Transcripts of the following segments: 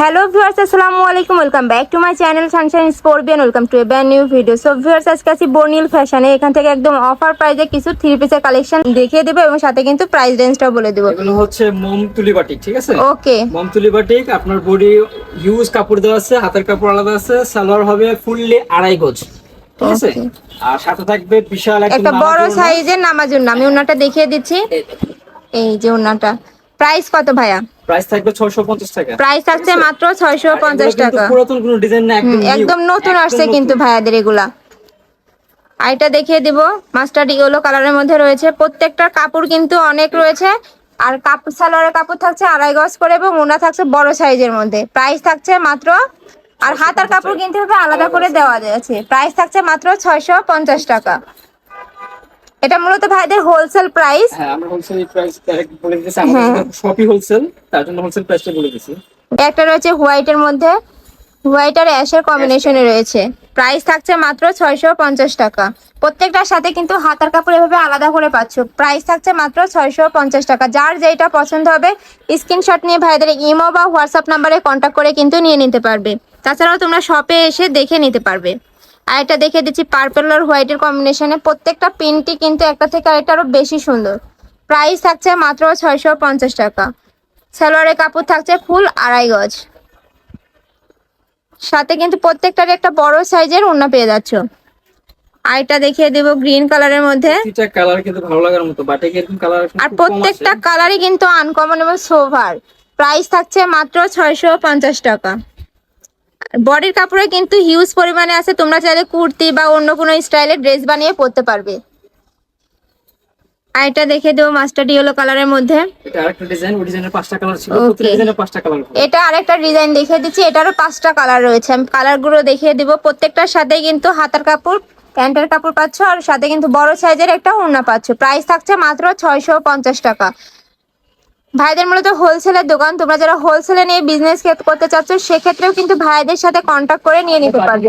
Hello viewers আসসালামু আলাইকুম welcome back to my channel sunshine স্পোর্বিয়ান welcome to a brand new video so viewers আজকে আছি বর্নিল ফ্যাশনে এখান থেকে একদম অফার প্রাইজে কিছু থ্রি পিসের কালেকশন দেখিয়ে দেবো এবং সাথে কিন্তু প্রাইস রেঞ্জটাও বলে দেবো। এগুলো হচ্ছে মোম তুলি বাটিক ঠিক আছে? ওকে মোম তুলি বাটিক আপনার বডি হিউজ কাপড় দেওয়া আছে হাতের কাপড় আলাদা আছে সালোয়ার হবে ফুললি আড়াই গজ ঠিক আছে? আর সাথে থাকবে বিশাল একটা বড় সাইজের নামাজুর নাম আমি ওনাটা দেখিয়ে দিচ্ছি। এই এই যে ওনাটা প্রাইস কত ভাইয়া? প্রাইস থাকবে 650 টাকা। প্রাইস থাকছে মাত্র ছয়শো আর পঞ্চাশ এগুলো কিন্তু টাকা। পুরাতন কোনো ডিজাইন না একদম একদম নতুন আসছে। কিন্তু ভাইয়াদের এগুলা। আর এটা দেখিয়ে দিব মাস্টার্ড ইয়েলো কালারের মধ্যে রয়েছে। প্রত্যেকটার কাপড় কিন্তু অনেক রয়েছে। আর কাপড় সালোয়ারের কাপড় থাকছে আড়াই গজ করে এবং ওনা থাকছে বড় সাইজের মধ্যে। প্রাইস থাকছে মাত্র আর হাতার কাপড় কিনতে হবে আলাদা করে দেওয়া যাচ্ছে প্রাইস থাকছে মাত্র ছয়শো পঞ্চাশ টাকা। এটা মূলত ভাইদের হোলসেল প্রাইস হ্যাঁ আমরা হোলসেল প্রাইস বলে দিতেছি। আমাদের শপই হোলসেল তার জন্য হোলসেল প্রাইসটা বলে দিছি একটা রয়েছে হোয়াইটের মধ্যে। হোয়াইট আর অ্যাশের কম্বিনেশনে রয়েছে। প্রাইস থাকছে মাত্র ছয়শো পঞ্চাশ টাকা। প্রত্যেকটার সাথে কিন্তু হাতার কাপড় এভাবে আলাদা করে পাচ্ছ। প্রাইস থাকছে মাত্র ছয়শো পঞ্চাশ টাকা। যার যেটা পছন্দ হবে স্ক্রিনশট নিয়ে ভাইদের ইমো বা হোয়াটসঅ্যাপ নাম্বারে কন্ট্যাক্ট করে কিন্তু নিয়ে নিতে পারবে। তাছাড়াও তোমরা শপে এসে দেখে নিতে পারবে। আর এটা দেখে দিচ্ছি পার্পেল আর হোয়াইটের কম্বিনেশনে প্রত্যেকটা প্রিন্টই কিন্তু একটা থেকে আরেকটা আরও বেশি সুন্দর। প্রাইস থাকছে মাত্র ছয়শো পঞ্চাশ টাকা। সালোয়ারের কাপড় থাকছে ফুল আড়াই গজ। সাথে কিন্তু প্রত্যেকটার একটা বড় সাইজের ওড়না পেয়ে যাচ্ছ। আর এটা দেখিয়ে দেবো গ্রিন কালারের মধ্যে। কালার কিন্তু ভালো লাগার মতো এরকম কালার আর প্রত্যেকটা কালারই কিন্তু আনকমন এবং সোভার প্রাইস থাকছে মাত্র ছয়শো পঞ্চাশ টাকা। বডির কাপড়ে কিন্তু হিউজ পরিমাণে আছে। তোমরা চাইলে কুর্তি বা অন্য কোনো স্টাইলের ড্রেস বানিয়ে পরতে পারবে। আর এটা দেখে দেবো মাস্টার্ড ইয়েলো কালারের মধ্যে। এটা আরেকটা ডিজাইন ওই ডিজাইনের পাঁচটা কালার ছিল। Okay. ডিজাইনের পাঁচটা কালার এটা আরেকটা ডিজাইন দেখিয়ে দিচ্ছি। এটারও পাঁচটা কালার রয়েছে। আমি কালারগুলো দেখিয়ে দিব। প্রত্যেকটার সাথে কিন্তু হাতার কাপড় প্যান্টের কাপড় পাচ্ছ। আর সাথে কিন্তু বড় সাইজের একটা ওড়না পাচ্ছ। প্রাইস থাকছে মাত্র ছয়শো পঞ্চাশ টাকা। ভাইদের মূলত হোলসেলের দোকান। তোমরা যারা হোলসেলে নিয়ে বিজনেস করতে চাচ্ছ সেক্ষেত্রেও কিন্তু ভাইদের সাথে কন্ট্যাক্ট করে নিয়ে নিতে পারবে।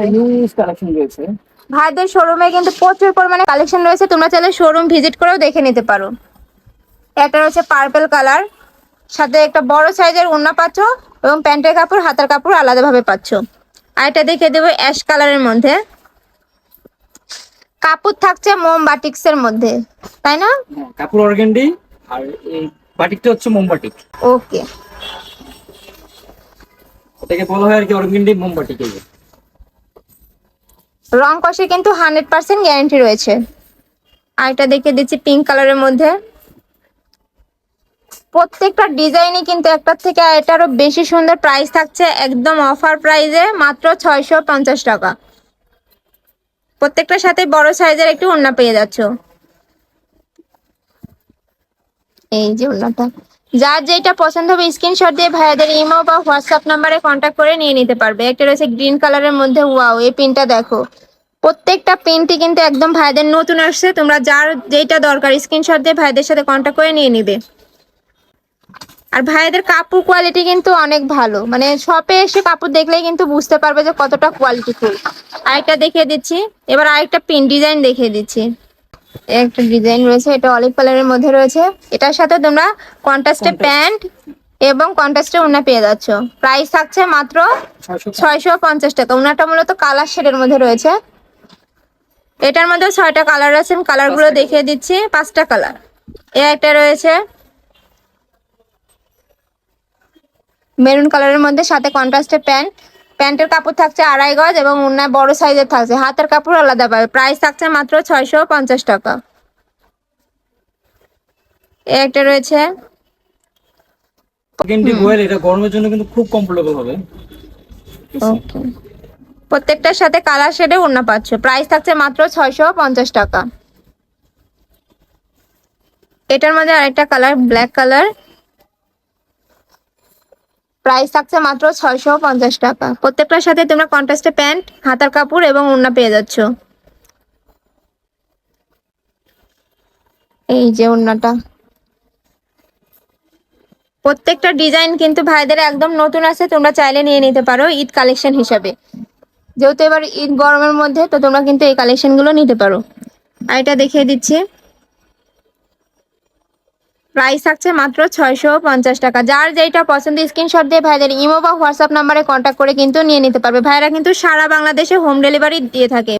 ভাইদের শোরুমে কিন্তু প্রচুর পরিমাণে কালেকশন রয়েছে। তোমরা চাইলে শোরুম ভিজিট করেও দেখে নিতে পারো। একটা রয়েছে পার্পেল কালার সাথে একটা বড় সাইজের ওড়না পাচ্ছ এবং প্যান্টের কাপড় হাতার কাপড় আলাদাভাবে পাচ্ছ। আর এটা দেখে দেবো অ্যাশ কালারের মধ্যে। কাপড় থাকছে মোম বাটিক্সের মধ্যে তাই না? হ্যাঁ, কাপড় অর্গেন্ডি আর এই বাটিকটা হচ্ছে মোমবাটিক ওকে। এটাকে বলা হয় আর কি অর্গেন্ডি মোমবাটিক এই রং কষে কিন্তু হান্ড্রেড পার্সেন্ট গ্যারান্টি রয়েছে। আর এটা দেখে দিচ্ছি পিঙ্ক কালারের মধ্যে। প্রত্যেকটা ডিজাইনই কিন্তু একটার থেকে এটারও বেশি সুন্দর প্রাইস থাকছে একদম অফার প্রাইসে মাত্র ছয়শো পঞ্চাশ টাকা। প্রত্যেকটার সাথে বড় সাইজের একটু ওড়না পেয়ে যাচ্ছ। এই যে ওড়নাটা যার যেটা পছন্দ হবে স্ক্রিনশট দিয়ে ভাইয়াদের ইমো বা হোয়াটসঅ্যাপ নাম্বারে কন্ট্যাক্ট করে নিয়ে নিতে পারবে। একটা রয়েছে গ্রিন কালারের মধ্যে ওয়াও এই পিনটা দেখো। প্রত্যেকটা পিনটি কিন্তু একদম ভাইদের নতুন আসছে। তোমরা যার যেটা দরকার স্ক্রিনশট দিয়ে ভাইদের সাথে কন্ট্যাক্ট করে নিয়ে নিবে। আর ভাইদের কাপড় কোয়ালিটি কিন্তু অনেক ভালো। মানে শপে এসে কাপড় দেখলেই কিন্তু বুঝতে পারবে যে কতটা কোয়ালিটি ফুল আরেকটা দেখিয়ে দিচ্ছি। এবার আরেকটা পিন ডিজাইন দেখিয়ে দিচ্ছি। একটা ডিজাইন রয়েছে এটা অলিভ কালারের মধ্যে রয়েছে। এটার সাথে তোমরা কন্ট্রাস্টে প্যান্ট এবং কন্ট্রাস্টে ওড়না পেয়ে যাচ্ছ। প্রাইস থাকছে মাত্র ছয়শো পঞ্চাশ। টাকা। ওনাটা মূলত কালার শেডের মধ্যে রয়েছে। এটার মধ্যে ছয়টা কালার আছে আমি কালারগুলো দেখিয়ে দিচ্ছি। পাঁচটা কালার এ একটা রয়েছে। মেরুন কালারের মধ্যে সাথে কন্ট্রাস্টে প্যান্ট প্যান্টের কাপড় থাকছে আড়াই গজ এবং ওড়না বড় সাইজের থাকছে। হাতের কাপড় আলাদা পাবে। প্রাইস থাকছে মাত্র ছয়শো পঞ্চাশ টাকা। একটা রয়েছে। এটা গরমের জন্য কিন্তু খুব কমফোর্টেবল হবে। ওকে। প্রত্যেকটার সাথে কালার শেডে ওড়না পাচ্ছ। প্রাইস থাকছে মাত্র ছয়শো পঞ্চাশ টাকা। এটার মধ্যে আরেকটা কালার ব্ল্যাক কালার। প্রাইস থাকছে মাত্র ছয়শো পঞ্চাশ টাকা। প্রত্যেকটার সাথে তোমরা কন্ট্রাস্টে প্যান্ট, হাতার কাপড় এবং ওড়না পেয়ে যাচ্ছ। এই যে ওড়নাটা। প্রত্যেকটা ডিজাইন কিন্তু ভাইদের একদম নতুন আছে, তোমরা চাইলে নিয়ে নিতে পারো ঈদ কালেকশন হিসাবে। যেহেতু এবার ঈদ গরমের মধ্যে, তো তোমরা কিন্তু এই কালেকশনগুলো নিতে পারো। আর এটা দেখিয়ে দিচ্ছি। প্রাইস থাকছে মাত্র ছয়শো পঞ্চাশ টাকা। যার যেটা পছন্দ স্ক্রিনশট দিয়ে ভাইদের ইমো বা হোয়াটসঅ্যাপ নাম্বারে কন্ট্যাক্ট করে কিন্তু নিয়ে নিতে পারবে। ভাইরা কিন্তু সারা বাংলাদেশে হোম ডেলিভারি দিয়ে থাকে।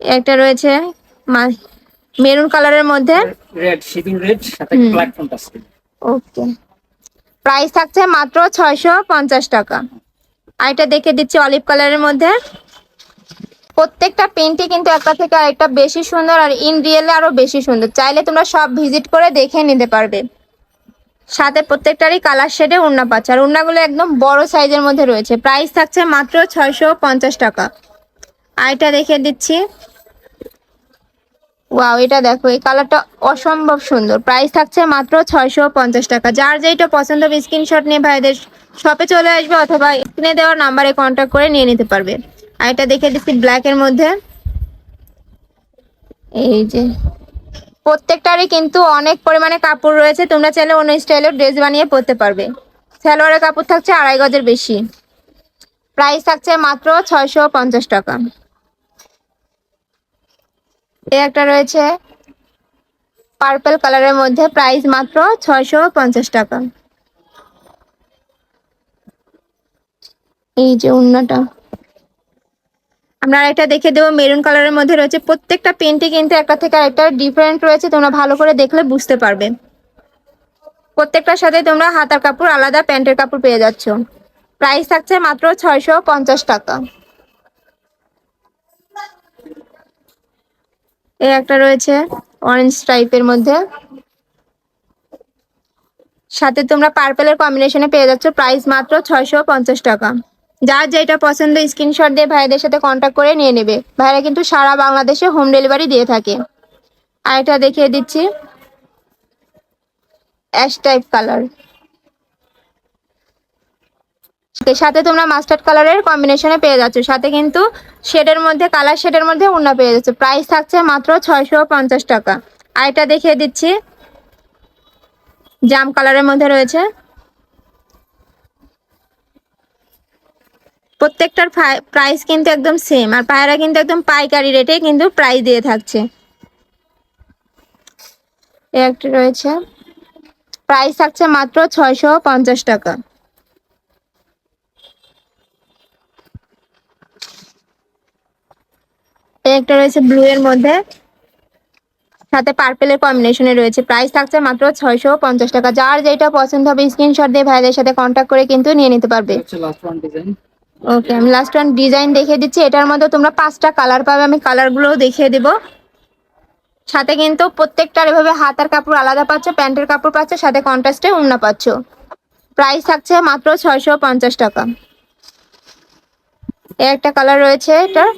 একটা রয়েছে মেরুন কালারের মধ্যে। রেড সিভিং রেড সাথে ব্ল্যাক ওকে প্রাইস থাকছে মাত্র ছয়শো পঞ্চাশ টাকা। আর এটা দেখে দিচ্ছি অলিভ কালারের মধ্যে। প্রত্যেকটা পেন্টই কিন্তু একটা থেকে আরেকটা বেশি সুন্দর আর ইন রিয়েলে আরও বেশি সুন্দর। চাইলে তোমরা সব ভিজিট করে দেখে নিতে পারবে। সাথে প্রত্যেকটারই কালার শেডে উন্না পাচ্ছে। আর উন্নাগুলো একদম বড় সাইজের মধ্যে রয়েছে। প্রাইস থাকছে মাত্র ছয়শো পঞ্চাশ টাকা। আর এটা দেখে দিচ্ছি। ওয়াও এটা দেখো, এই কালারটা অসম্ভব সুন্দর। প্রাইস থাকছে মাত্র ছয়শো পঞ্চাশ টাকা। যার যেটা পছন্দ হবে স্ক্রিনশট নিয়ে ভাইদের শপে চলে আসবে অথবা স্ক্রিনে দেওয়ার নাম্বারে কন্ট্যাক্ট করে নিয়ে নিতে পারবে। আর এটা দেখে দিচ্ছি ব্ল্যাকের মধ্যে। এই যে। প্রত্যেকটারই কিন্তু অনেক পরিমাণে কাপড় রয়েছে। তোমরা চাইলে অন্য স্টাইলের ড্রেস বানিয়ে পরতে পারবে। সালোয়ারের কাপড় থাকছে আড়াই গজের বেশি। প্রাইস থাকছে মাত্র ছয়শো পঞ্চাশ টাকা। এ একটা রয়েছে পার্পল কালারের মধ্যে প্রাইস মাত্র ছয়শো পঞ্চাশ টাকা। এই যে উন্নাটা আমরা এটা দেখে দেবো মেরুন কালারের মধ্যে রয়েছে। প্রত্যেকটা পেন্টই কিন্তু একটা থেকে আরেকটা ডিফারেন্ট রয়েছে, তোমরা ভালো করে দেখলে বুঝতে পারবে। প্রত্যেকটার সাথে তোমরা হাতার কাপড়, আলাদা প্যান্টের কাপড় পেয়ে যাচ্ছ। প্রাইস থাকছে মাত্র ছয়শো পঞ্চাশ টাকা। এ একটা রয়েছে অরেঞ্জ টাইপের মধ্যে। সাথে তোমরা পার্পেলের কম্বিনেশনে পেয়ে যাচ্ছ। প্রাইস মাত্র ছয়শো পঞ্চাশ টাকা। যার যেটা পছন্দ স্ক্রিনশট দিয়ে ভাইদের সাথে কন্ট্যাক্ট করে নিয়ে নেবে। ভাইরা কিন্তু সারা বাংলাদেশে হোম ডেলিভারি দিয়ে থাকে। আর এটা দেখিয়ে দিচ্ছি। অ্যাশ টাইপ কালার সাথে তোমরা মাস্টার্ড কালারের কম্বিনেশনে পেয়ে যাচ্ছ। সাথে কিন্তু শেডের মধ্যে কালার শেডের মধ্যে উন্না পেয়ে যাচ্ছে। প্রাইস থাকছে মাত্র ছয়শো পঞ্চাশ টাকা। এটা দেখিয়ে দিচ্ছি। জাম কালারের মধ্যে রয়েছে। প্রত্যেকটার প্রাইস কিন্তু একদম সেম আর পায়রা কিন্তু একদম পাইকারি রেটে কিন্তু প্রাইস দিয়ে থাকছে। একটা রয়েছে। প্রাইস থাকছে মাত্র ছয়শো পঞ্চাশ টাকা। একটা রয়েছে ব্লু এর মধ্যে। সাথে পার্পেলের কম্বিনেশনে রয়েছে। প্রাইস থাকছে মাত্র ছয়শো পঞ্চাশ টাকা। যার যেটা পছন্দ হবে স্ক্রিনশট দিয়ে ভাইদের সাথে কন্ট্যাক্ট করে কিন্তু নিয়ে নিতে পারবে। ওকে আমি লাস্ট ওয়ান ডিজাইন দেখিয়ে দিচ্ছি। এটার মধ্যে তোমরা পাঁচটা কালার পাবে, আমি কালারগুলোও দেখিয়ে দেব। সাথে কিন্তু প্রত্যেকটার এভাবে হাতার কাপড় আলাদা পাচ্ছ প্যান্টের কাপড় পাচ্ছ, সাথে কন্ট্রাস্টে উন্না পাচ্ছ। প্রাইস থাকছে মাত্র ছয়শো পঞ্চাশ টাকা। এ একটা কালার রয়েছে এটার।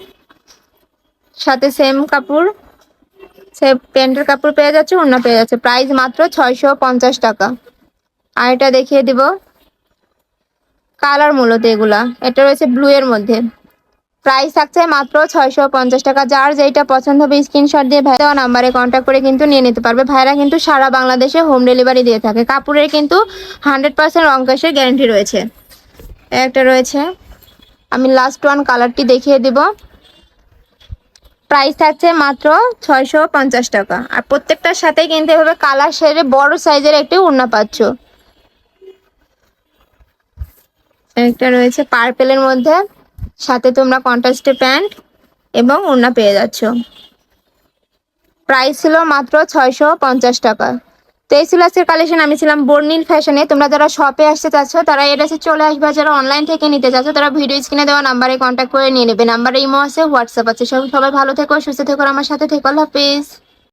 সাথে সেম কাপড় সে প্যান্টের কাপড় পেয়ে যাচ্ছে অন্য পেয়ে যাচ্ছে। প্রাইস মাত্র ছয়শো পঞ্চাশ টাকা। আর এটা দেখিয়ে দিব। কালার মূলত এগুলা। এটা রয়েছে ব্লু এর মধ্যে। প্রাইস থাকছে মাত্র ছয়শো পঞ্চাশ টাকা। যার যেটা পছন্দ হবে স্ক্রিনশট দিয়ে ভাই দেওয়া নাম্বারে কন্ট্যাক্ট করে কিন্তু নিয়ে নিতে পারবে। ভাইরা কিন্তু সারা বাংলাদেশে হোম ডেলিভারি দিয়ে থাকে। কাপড়ের কিন্তু হান্ড্রেড পার্সেন্ট রংকাশের গ্যারান্টি রয়েছে। একটা রয়েছে। আমি লাস্ট ওয়ান কালারটি দেখিয়ে দিব। প্রাইস থাকছে মাত্র ছয়শো পঞ্চাশ টাকা। আর প্রত্যেকটার সাথে কিন্তু এভাবে কালার শেডে বড় সাইজের একটি উন্না পাচ্ছ। একটা রয়েছে পার্পেলের মধ্যে। সাথে তোমরা কন্ট্রাস্টে প্যান্ট এবং ওড়না পেয়ে যাচ্ছ। প্রাইস ছিল মাত্র ছয়শো পঞ্চাশ টাকা। তো এই ছিল আজকের কালেকশন আমি ছিলাম বর্ণিল ফ্যাশনে তোমরা যারা শপে আসতে চাচ্ছ, তারা এড্রেসে চলে আসবে। যারা অনলাইন থেকে নিতে চাচ্ছ, তারা ভিডিও স্ক্রিনে দেওয়া নাম্বারে কন্ট্যাক্ট করে নিয়ে নেবে। নাম্বারে ইমো আছে হোয়াটসঅ্যাপ আছে। সব সবাই ভালো থেকো, সুস্থ থেকো আমার সাথে থেকো। হাফিজ।